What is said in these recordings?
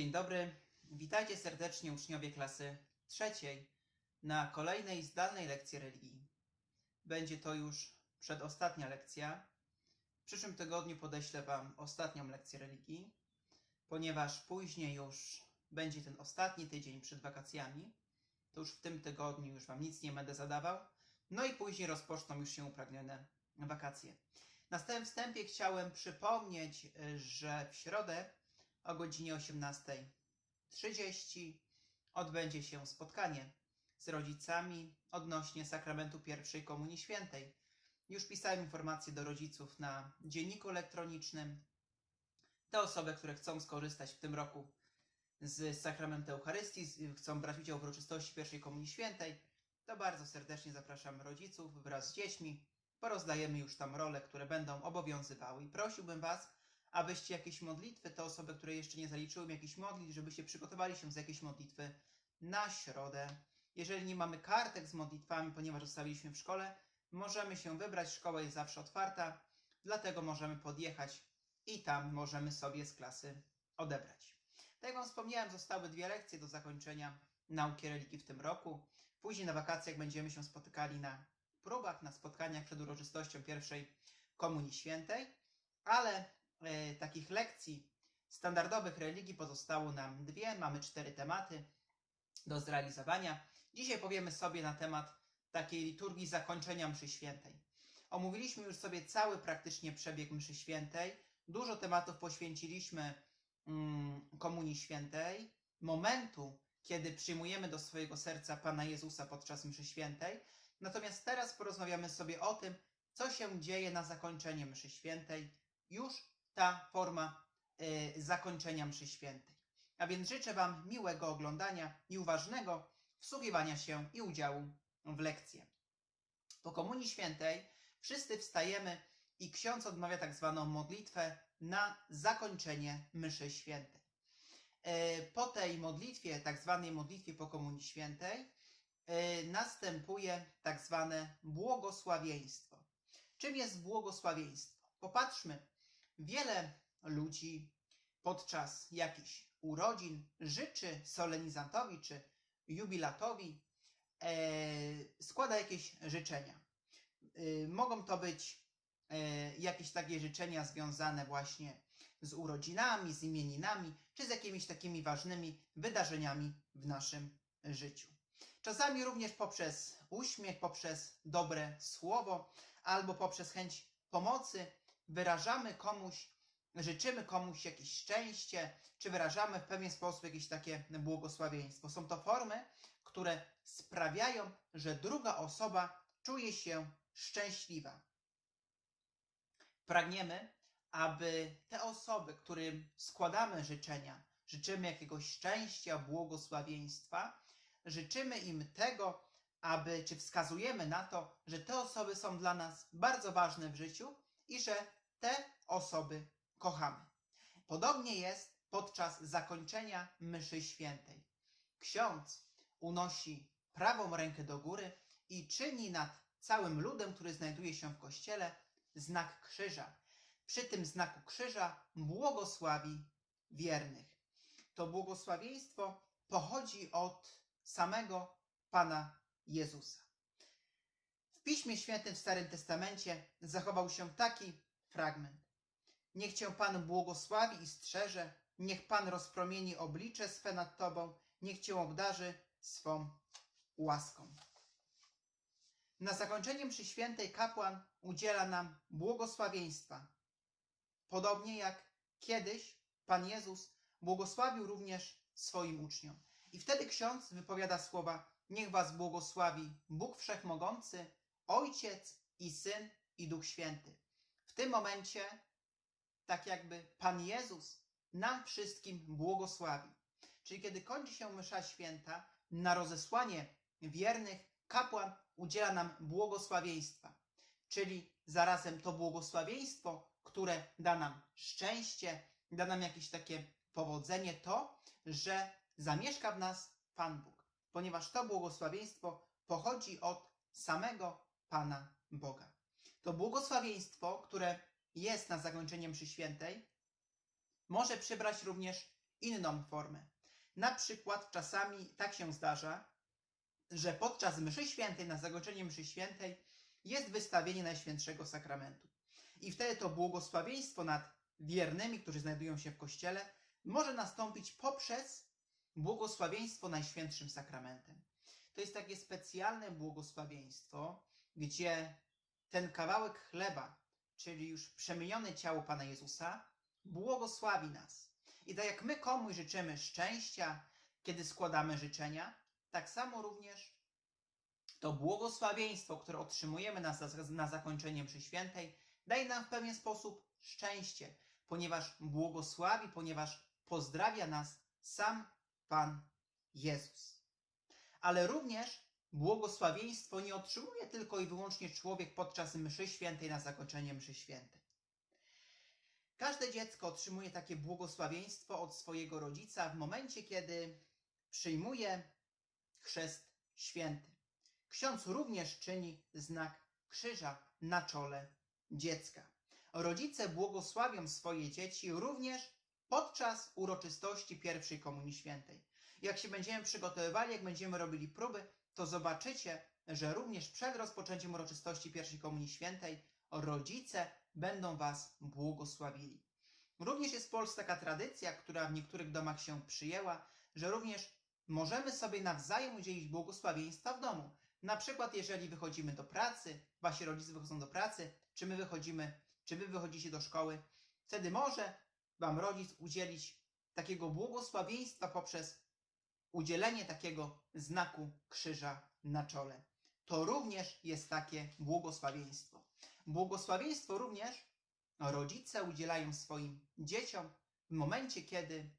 Dzień dobry, witajcie serdecznie uczniowie klasy trzeciej na kolejnej zdalnej lekcji religii. Będzie to już przedostatnia lekcja. W przyszłym tygodniu podeślę Wam ostatnią lekcję religii, ponieważ później już będzie ten ostatni tydzień przed wakacjami. To już w tym tygodniu już Wam nic nie będę zadawał. No i później rozpoczną już się upragnione wakacje. Na wstępie chciałem przypomnieć, że w środę o godzinie 18.30 odbędzie się spotkanie z rodzicami odnośnie sakramentu pierwszej Komunii Świętej. Już pisałem informacje do rodziców na dzienniku elektronicznym. Te osoby, które chcą skorzystać w tym roku z sakramentu Eucharystii, chcą brać udział w uroczystości pierwszej Komunii Świętej, to bardzo serdecznie zapraszam rodziców wraz z dziećmi. Porozdajemy już tam role, które będą obowiązywały i prosiłbym Was, abyście jakieś modlitwy, te osoby, które jeszcze nie zaliczyły jakiejś modlitw, żebyście przygotowali się z jakiejś modlitwy na środę. Jeżeli nie mamy kartek z modlitwami, ponieważ zostawiliśmy w szkole, możemy się wybrać, szkoła jest zawsze otwarta, dlatego możemy podjechać i tam możemy sobie z klasy odebrać. Tak jak Wam wspomniałem, zostały dwie lekcje do zakończenia nauki religii w tym roku. Później na wakacjach będziemy się spotykali na próbach, na spotkaniach przed uroczystością pierwszej Komunii Świętej, ale takich lekcji standardowych religii pozostało nam dwie. Mamy cztery tematy do zrealizowania. Dzisiaj powiemy sobie na temat takiej liturgii zakończenia mszy świętej. Omówiliśmy już sobie cały praktycznie przebieg mszy świętej. Dużo tematów poświęciliśmy mm, Komunii Świętej, momentu, kiedy przyjmujemy do swojego serca Pana Jezusa podczas mszy świętej. Natomiast teraz porozmawiamy sobie o tym, co się dzieje na zakończenie mszy świętej, już ta forma y, zakończenia mszy świętej. A więc życzę Wam miłego oglądania i uważnego wsłuchiwania się i udziału w lekcję. Po Komunii Świętej wszyscy wstajemy i ksiądz odmawia tak zwaną modlitwę na zakończenie mszy świętej. E, Po tej modlitwie, tak zwanej modlitwie po Komunii Świętej, e, następuje tak zwane błogosławieństwo. Czym jest błogosławieństwo? Popatrzmy, wiele ludzi podczas jakichś urodzin życzy solenizantowi czy jubilatowi, e, składa jakieś życzenia. E, mogą to być e, jakieś takie życzenia związane właśnie z urodzinami, z imieninami, czy z jakimiś takimi ważnymi wydarzeniami w naszym życiu. Czasami również poprzez uśmiech, poprzez dobre słowo albo poprzez chęć pomocy wyrażamy komuś, życzymy komuś jakieś szczęście, czy wyrażamy w pewien sposób jakieś takie błogosławieństwo. Są to formy, które sprawiają, że druga osoba czuje się szczęśliwa. Pragniemy, aby te osoby, którym składamy życzenia, życzymy jakiegoś szczęścia, błogosławieństwa, życzymy im tego, aby, czy wskazujemy na to, że te osoby są dla nas bardzo ważne w życiu i że te osoby kochamy. Podobnie jest podczas zakończenia mszy świętej. Ksiądz unosi prawą rękę do góry i czyni nad całym ludem, który znajduje się w kościele, znak krzyża. Przy tym znaku krzyża błogosławi wiernych. To błogosławieństwo pochodzi od samego Pana Jezusa. W Piśmie Świętym w Starym Testamencie zachował się taki fragment. Niech Cię Pan błogosławi i strzeże, niech Pan rozpromieni oblicze swe nad Tobą, niech Cię obdarzy swą łaską. Na zakończenie mszy świętej kapłan udziela nam błogosławieństwa. Podobnie jak kiedyś Pan Jezus błogosławił również swoim uczniom. I wtedy ksiądz wypowiada słowa: Niech Was błogosławi Bóg Wszechmogący, Ojciec i Syn i Duch Święty. W tym momencie, tak jakby Pan Jezus nam wszystkim błogosławi. Czyli kiedy kończy się msza święta, na rozesłanie wiernych kapłan udziela nam błogosławieństwa. Czyli zarazem to błogosławieństwo, które da nam szczęście, da nam jakieś takie powodzenie, to, że zamieszka w nas Pan Bóg, ponieważ to błogosławieństwo pochodzi od samego Pana Boga. To błogosławieństwo, które jest na zakończenie mszy świętej, może przybrać również inną formę. Na przykład czasami tak się zdarza, że podczas mszy świętej, na zakończenie mszy świętej, jest wystawienie Najświętszego Sakramentu. I wtedy to błogosławieństwo nad wiernymi, którzy znajdują się w kościele, może nastąpić poprzez błogosławieństwo Najświętszym Sakramentem. To jest takie specjalne błogosławieństwo, gdzie ten kawałek chleba, czyli już przemienione ciało Pana Jezusa, błogosławi nas. I tak jak my komuś życzymy szczęścia, kiedy składamy życzenia, tak samo również to błogosławieństwo, które otrzymujemy na, na zakończenie mszy świętej, daje nam w pewien sposób szczęście, ponieważ błogosławi, ponieważ pozdrawia nas sam Pan Jezus. Ale również błogosławieństwo nie otrzymuje tylko i wyłącznie człowiek podczas mszy świętej na zakończenie mszy świętej. Każde dziecko otrzymuje takie błogosławieństwo od swojego rodzica w momencie, kiedy przyjmuje chrzest święty. Ksiądz również czyni znak krzyża na czole dziecka. Rodzice błogosławią swoje dzieci również podczas uroczystości pierwszej Komunii Świętej. Jak się będziemy przygotowywali, jak będziemy robili próby, to zobaczycie, że również przed rozpoczęciem uroczystości pierwszej Komunii Świętej rodzice będą Was błogosławili. Również jest w Polsce taka tradycja, która w niektórych domach się przyjęła, że również możemy sobie nawzajem udzielić błogosławieństwa w domu. Na przykład, jeżeli wychodzimy do pracy, wasi rodzice wychodzą do pracy, czy my wychodzimy, czy wy wychodzicie do szkoły, wtedy może wam rodzic udzielić takiego błogosławieństwa poprzez udzielenie takiego znaku krzyża na czole. To również jest takie błogosławieństwo. Błogosławieństwo również rodzice udzielają swoim dzieciom w momencie, kiedy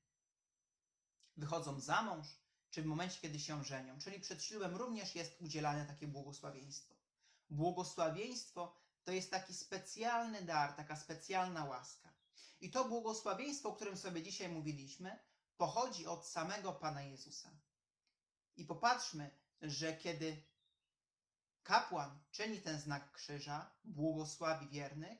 wychodzą za mąż, czy w momencie, kiedy się żenią. Czyli przed ślubem również jest udzielane takie błogosławieństwo. Błogosławieństwo to jest taki specjalny dar, taka specjalna łaska. I to błogosławieństwo, o którym sobie dzisiaj mówiliśmy, pochodzi od samego Pana Jezusa. I popatrzmy, że kiedy kapłan czyni ten znak krzyża, błogosławi wiernych,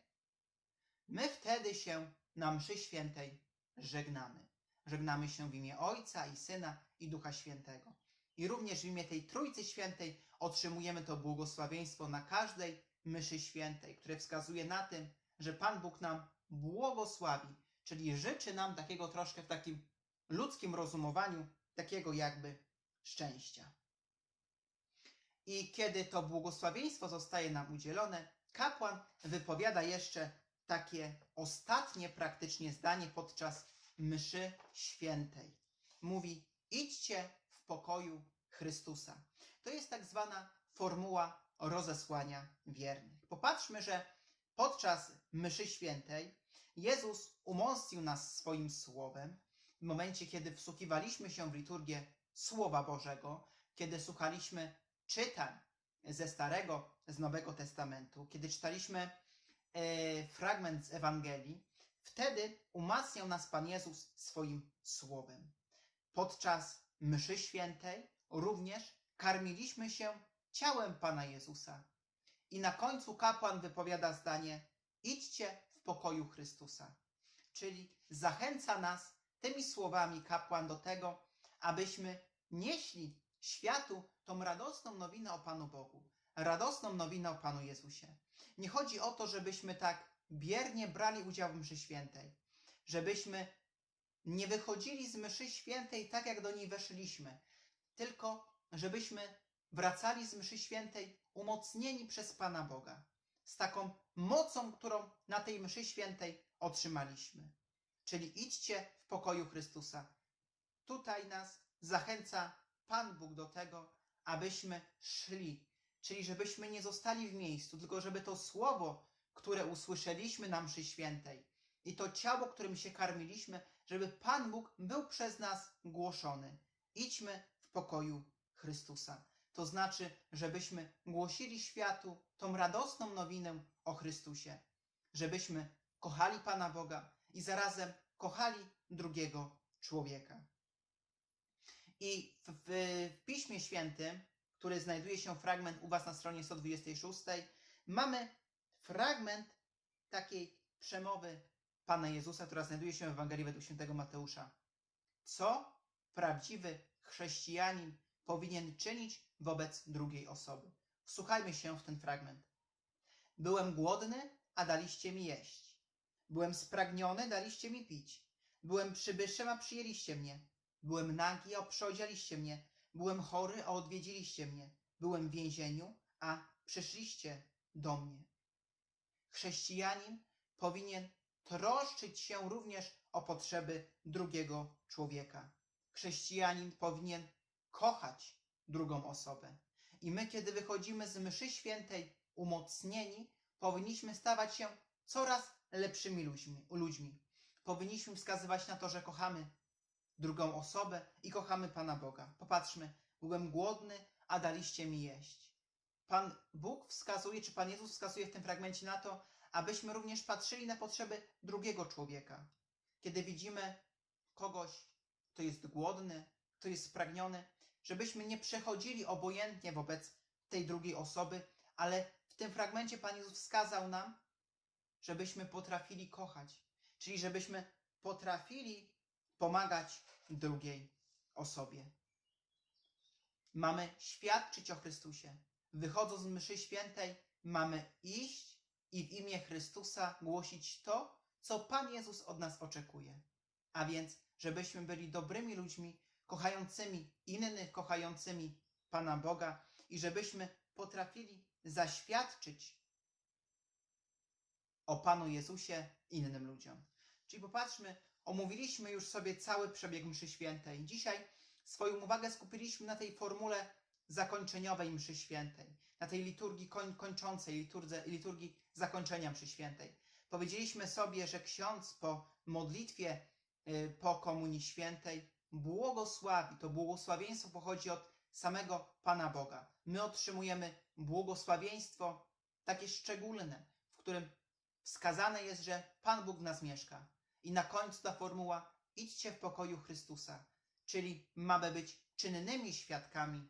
my wtedy się na mszy świętej żegnamy. Żegnamy się w imię Ojca i Syna i Ducha Świętego. I również w imię tej Trójcy Świętej otrzymujemy to błogosławieństwo na każdej mszy świętej, które wskazuje na tym, że Pan Bóg nam błogosławi, czyli życzy nam takiego troszkę w takim ludzkim rozumowaniu, takiego jakby szczęścia. I kiedy to błogosławieństwo zostaje nam udzielone, kapłan wypowiada jeszcze takie ostatnie praktycznie zdanie podczas mszy świętej. Mówi: idźcie w pokoju Chrystusa. To jest tak zwana formuła rozesłania wiernych. Popatrzmy, że podczas mszy świętej Jezus umocnił nas swoim słowem w momencie, kiedy wsłuchiwaliśmy się w liturgię Słowa Bożego, kiedy słuchaliśmy czytań ze Starego, z Nowego Testamentu, kiedy czytaliśmy e, fragment z Ewangelii, wtedy umacniał nas Pan Jezus swoim słowem. Podczas mszy świętej również karmiliśmy się ciałem Pana Jezusa. I na końcu kapłan wypowiada zdanie: idźcie w pokoju Chrystusa. Czyli zachęca nas tymi słowami kapłan do tego, abyśmy nieśli światu tą radosną nowinę o Panu Bogu, radosną nowinę o Panu Jezusie. Nie chodzi o to, żebyśmy tak biernie brali udział w mszy świętej, żebyśmy nie wychodzili z mszy świętej tak, jak do niej weszliśmy, tylko żebyśmy wracali z mszy świętej umocnieni przez Pana Boga, z taką mocą, którą na tej mszy świętej otrzymaliśmy. Czyli idźcie w pokoju Chrystusa. Tutaj nas zachęca Pan Bóg do tego, abyśmy szli, czyli żebyśmy nie zostali w miejscu, tylko żeby to słowo, które usłyszeliśmy na mszy świętej i to ciało, którym się karmiliśmy, żeby Pan Bóg był przez nas głoszony. Idźmy w pokoju Chrystusa. To znaczy, żebyśmy głosili światu tą radosną nowinę o Chrystusie, żebyśmy kochali Pana Boga i zarazem kochali drugiego człowieka. I w, w, w Piśmie Świętym, który znajduje się fragment u Was na stronie 126, mamy fragment takiej przemowy Pana Jezusa, która znajduje się w Ewangelii według świętego Mateusza. co prawdziwy chrześcijanin powinien czynić wobec drugiej osoby. Wsłuchajmy się w ten fragment. Byłem głodny, a daliście mi jeść. Byłem spragniony, daliście mi pić. Byłem przybyszem, a przyjęliście mnie. Byłem nagi, a przyodzialiście mnie. Byłem chory, a odwiedziliście mnie. Byłem w więzieniu, a przyszliście do mnie. Chrześcijanin powinien troszczyć się również o potrzeby drugiego człowieka. Chrześcijanin powinien kochać drugą osobę. I my, kiedy wychodzimy z mszy świętej umocnieni, powinniśmy stawać się coraz lepszymi ludźmi. ludźmi. Powinniśmy wskazywać na to, że kochamy drugą osobę i kochamy Pana Boga. Popatrzmy, byłem głodny, a daliście mi jeść. Pan Bóg wskazuje, czy Pan Jezus wskazuje w tym fragmencie na to, abyśmy również patrzyli na potrzeby drugiego człowieka. Kiedy widzimy kogoś, kto jest głodny, kto jest spragniony, żebyśmy nie przechodzili obojętnie wobec tej drugiej osoby, ale w tym fragmencie Pan Jezus wskazał nam, żebyśmy potrafili kochać, czyli żebyśmy potrafili pomagać drugiej osobie. Mamy świadczyć o Chrystusie. Wychodząc z mszy świętej, mamy iść i w imię Chrystusa głosić to, co Pan Jezus od nas oczekuje. A więc, żebyśmy byli dobrymi ludźmi, kochającymi innych, kochającymi Pana Boga i żebyśmy potrafili zaświadczyć o Panu Jezusie innym ludziom. Czyli popatrzmy, omówiliśmy już sobie cały przebieg mszy świętej. Dzisiaj swoją uwagę skupiliśmy na tej formule zakończeniowej mszy świętej, na tej liturgii koń, kończącej, liturdze, liturgii zakończenia mszy świętej. Powiedzieliśmy sobie, że ksiądz po modlitwie y, po komunii świętej błogosławi. To błogosławieństwo pochodzi od samego Pana Boga. My otrzymujemy błogosławieństwo takie szczególne, w którym wskazane jest, że Pan Bóg w nas mieszka. I na końcu ta formuła idźcie w pokoju Chrystusa, czyli mamy być czynnymi świadkami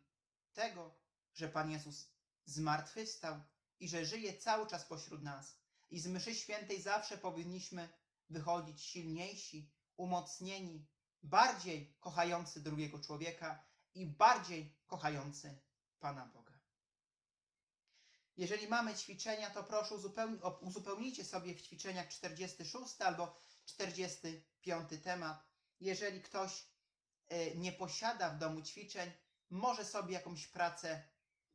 tego, że Pan Jezus zmartwychwstał i że żyje cały czas pośród nas. I z mszy świętej zawsze powinniśmy wychodzić silniejsi, umocnieni, bardziej kochający drugiego człowieka i bardziej kochający Pana Boga. Jeżeli mamy ćwiczenia, to proszę uzupełni, uzupełnijcie sobie w ćwiczeniach 46 albo 45 temat. Jeżeli ktoś e, nie posiada w domu ćwiczeń, może sobie jakąś pracę,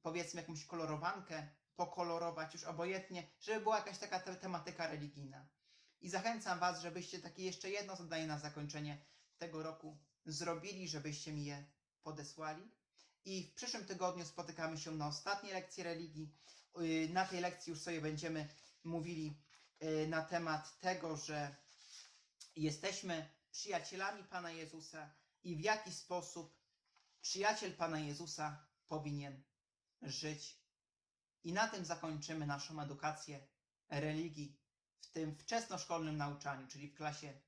powiedzmy jakąś kolorowankę, pokolorować już obojętnie, żeby była jakaś taka te- tematyka religijna. I zachęcam Was, żebyście takie jeszcze jedno zadanie na zakończenie tego roku zrobili, żebyście mi je podesłali. I w przyszłym tygodniu spotykamy się na ostatniej lekcji religii. Yy, Na tej lekcji już sobie będziemy mówili yy, na temat tego, że jesteśmy przyjacielami Pana Jezusa i w jaki sposób przyjaciel Pana Jezusa powinien żyć. I na tym zakończymy naszą edukację religii w tym wczesnoszkolnym nauczaniu, czyli w klasie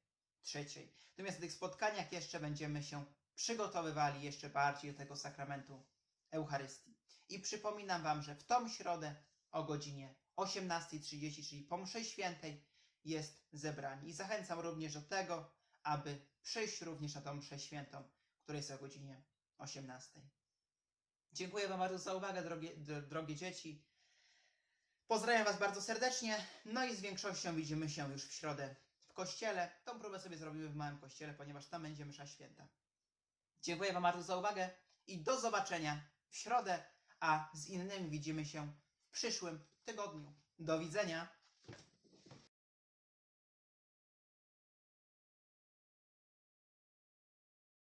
trzeciej. Natomiast w tych spotkaniach jeszcze będziemy się przygotowywali jeszcze bardziej do tego sakramentu Eucharystii. I przypominam Wam, że w tą środę o godzinie 18.30, czyli po mszy świętej, jest zebranie. I zachęcam również do tego, aby przyjść również na tą mszę świętą, która jest o godzinie 18. Dziękuję Wam bardzo za uwagę, drogie, dro- drogie dzieci. Pozdrawiam Was bardzo serdecznie. No i z większością widzimy się już w środę w kościele. Tą próbę sobie zrobimy w małym kościele, ponieważ tam będzie msza święta. Dziękuję Wam bardzo za uwagę i do zobaczenia w środę, a z innymi widzimy się w przyszłym tygodniu. Do widzenia.